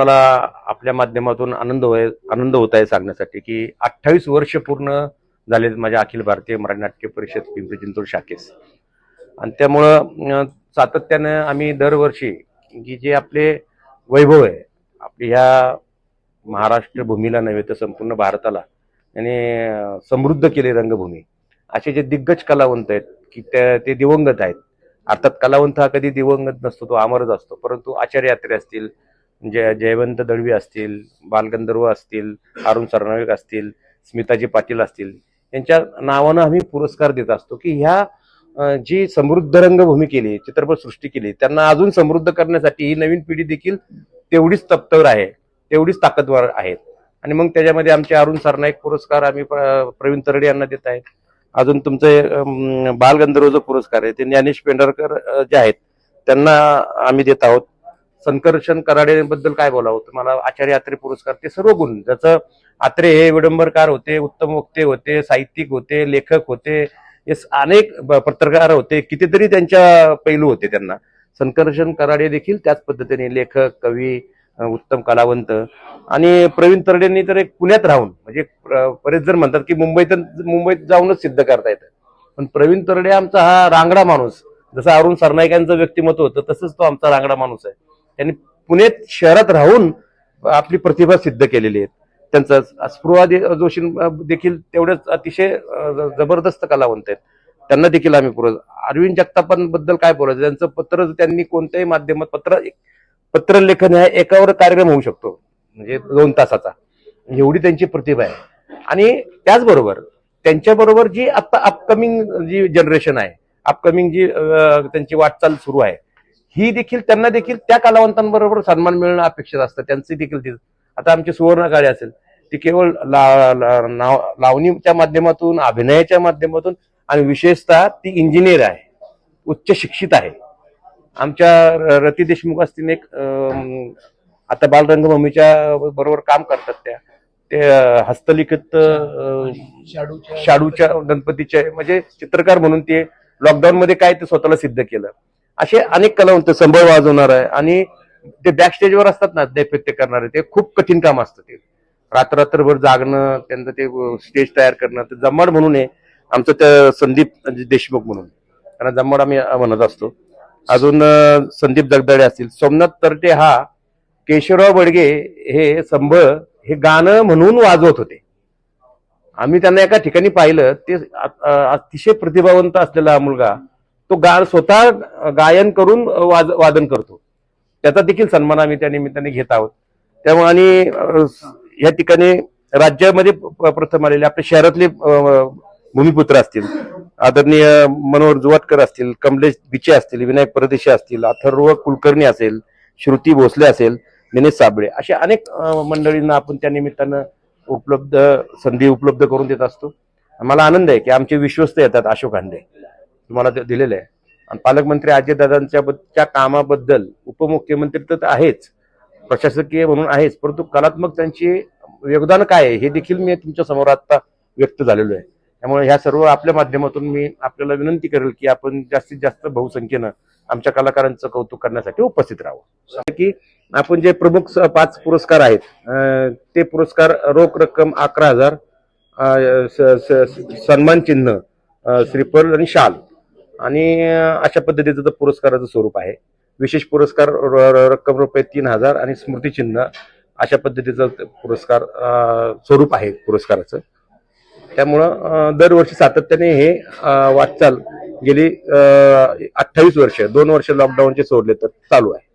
मला आपल्या माध्यमातून आनंद होय आनंद होत आहे सांगण्यासाठी की अठ्ठावीस वर्ष पूर्ण झाले माझ्या अखिल भारतीय मराठी नाट्य परिषद पिंपरी चिंचवड शाखेस. आणि त्यामुळं सातत्यानं आम्ही दरवर्षी की जे आपले वैभव आहे आपली ह्या महाराष्ट्र भूमीला नव्हे तर संपूर्ण भारताला आणि समृद्ध केले रंगभूमी. असे जे दिग्गज कलावंत आहेत की त्या ते दिवंगत आहेत. अर्थात कलावंत हा कधी दिवंगत नसतो तो अमरच असतो. परंतु आचार्य यात्रे असतील जय जयवंत दळवी असतील बालगंधर्व असतील अरुण सरनाईक असतील स्मिताजी पाटील असतील यांच्या नावानं आम्ही पुरस्कार देत असतो की ह्या जी समृद्ध रंगभूमी केली चित्रपट सृष्टी केली त्यांना अजून समृद्ध करण्यासाठी ही नवीन पिढी देखील तेवढीच तप्तवर आहे तेवढीच ताकदवर आहेत आणि मग त्याच्यामध्ये आमचे अरुण सरनाईक पुरस्कार आम्ही प्रवीण तरडे यांना देत आहेत. अजून तुमचे बालगंधर्व जो पुरस्कार आहे ते ज्ञानेश पेंढारकर जे आहेत त्यांना आम्ही देत आहोत. संकर्षण कराडेबद्दल काय बोलावं? तुम्हाला आचार्य आत्रे पुरस्कार ते सर्व गुण. ज्याचं आत्रे हे विडंबरकार होते उत्तम वक्ते होते साहित्यिक होते लेखक होते हे अनेक पत्रकार होते कितीतरी त्यांच्या पैलू होते त्यांना. संकर्षण कराडे देखील त्याच पद्धतीने लेखक कवी उत्तम कलावंत. आणि प्रवीण तरडेंनी तर एक पुण्यात राहून म्हणजे बरेच जण म्हणतात की मुंबईत मुंबईत जाऊनच सिद्ध करता येतं. पण प्रवीण तरडे आमचा हा रांगडा माणूस. जसं अरुण सरनाईकांचं व्यक्तिमत्व होतं तसंच तो आमचा रांगडा माणूस आहे. त्यांनी पुणे शहरात राहून आपली प्रतिभा सिद्ध केलेली आहे त्यांचं स्पृहा दे- जोशी देखील तेवढेच अतिशय जबरदस्त कलावंत आहेत. त्यांना देखील आम्ही पुरव अरविंद जगतापांबद्दल काय बोलायचं? त्यांचं पत्र त्यांनी कोणत्याही माध्यमात पत्र पत्र लेखन हा एकावर कार्यक्रम होऊ शकतो म्हणजे दोन तासाचा. एवढी त्यांची प्रतिभा आहे. आणि त्याचबरोबर त्यांच्याबरोबर जी आता अपकमिंग जी जनरेशन आहे अपकमिंग जी त्यांची वाटचाल सुरू आहे ही देखील त्यांना देखील त्या कलावंतांबरोबर सन्मान मिळणं अपेक्षित असतं. त्यांचे देखील ते आता आमची सुवर्ण काळे असेल ती केवळ ला- ला- नाव- लावणीच्या माध्यमातून अभिनयाच्या माध्यमातून आणि विशेषतः ती इंजिनियर आहे. उच्च शिक्षित आहे. आमच्या रती देशमुख असतील एक आता बालरंगभूमीच्या बरोबर काम करतात त्या. ते हस्तलिखित अं, शाडूच्या गणपतीचे म्हणजे चित्रकार म्हणून ते लॉकडाऊन मध्ये काय ते स्वतःला सिद्ध केलं. असे अनेक कलावंत संभळ वाजवणार आहे. आणि ते बॅक स्टेजवर असतात ना नैपत्य करणारे ते खूप कठीण काम असतं ते. रात्ररात्रभर जागणं त्यांचं ते स्टेज तयार करणं ते जम्माड म्हणून आहे. आमचं त्या संदीप म्हणजे देशमुख म्हणून. त्यांना जम्माड आम्ही म्हणत असतो. अजून संदीप जगदाळे असतील. सोमनाथ तरटे हा केशवराव बडगे हे संभळ हे गाणं म्हणून वाजवत होते. आम्ही त्यांना एका ठिकाणी पाहिलं ते अतिशय प्रतिभावंत असलेला मुलगा तो गा स्वतः गायन करून वाज वादन करतो. त्याचा देखील सन्मान आम्ही त्या निमित्ताने घेत आहोत. त्यामुळे आणि या ठिकाणी राज्यामध्ये प- प्रथम आलेले आपल्या शहरातले भूमिपुत्र असतील आदरणीय मनोहर जुवाटकर असतील कमलेश बिचे असतील विनायक परदेशी असतील अथर्व कुलकर्णी असेल श्रुती भोसले असेल दिनेश साबळे अशा अनेक मंडळींना आपण त्या निमित्तानं उपलब्ध संधी उपलब्ध करून देत असतो. मला आनंद आहे की आमचे विश्वस्त येतात अशोक हांडे. तुम्हाला दिलेलं आहे. आणि पालकमंत्री अजयदादांच्या कामाबद्दल उपमुख्यमंत्री तर आहेच प्रशासकीय म्हणून आहेच परंतु कलात्मक त्यांची योगदान काय आहे हे देखील मी तुमच्यासमोर आता व्यक्त झालेलो आहे. त्यामुळे ह्या सर्व आपल्या माध्यमातून मी आपल्याला विनंती करेल की आपण जास्तीत जास्त बहुसंख्येनं आमच्या कलाकारांचं कौतुक करण्यासाठी उपस्थित राहावं. की आपण जे प्रमुख स- पाच पुरस्कार आहेत ते पुरस्कार रोख रक्कम अकरा हजार स- स- सन्मान चिन्ह श्रीफल आणि शाल. आणि अशा पद्धतीचं पुरस्काराचं स्वरूप आहे. विशेष पुरस्कार र- र- रक्कम रुपये तीन हजार आणि स्मृतिचिन्ह अशा पद्धतीचं पुरस्कार स्वरूप आहे पुरस्काराचं. त्यामुळं दरवर्षी सातत्याने हे वाटचाल गेली अठ्ठावीस वर्ष दोन वर्ष लॉकडाऊनचे सोडले तर चालू आहे.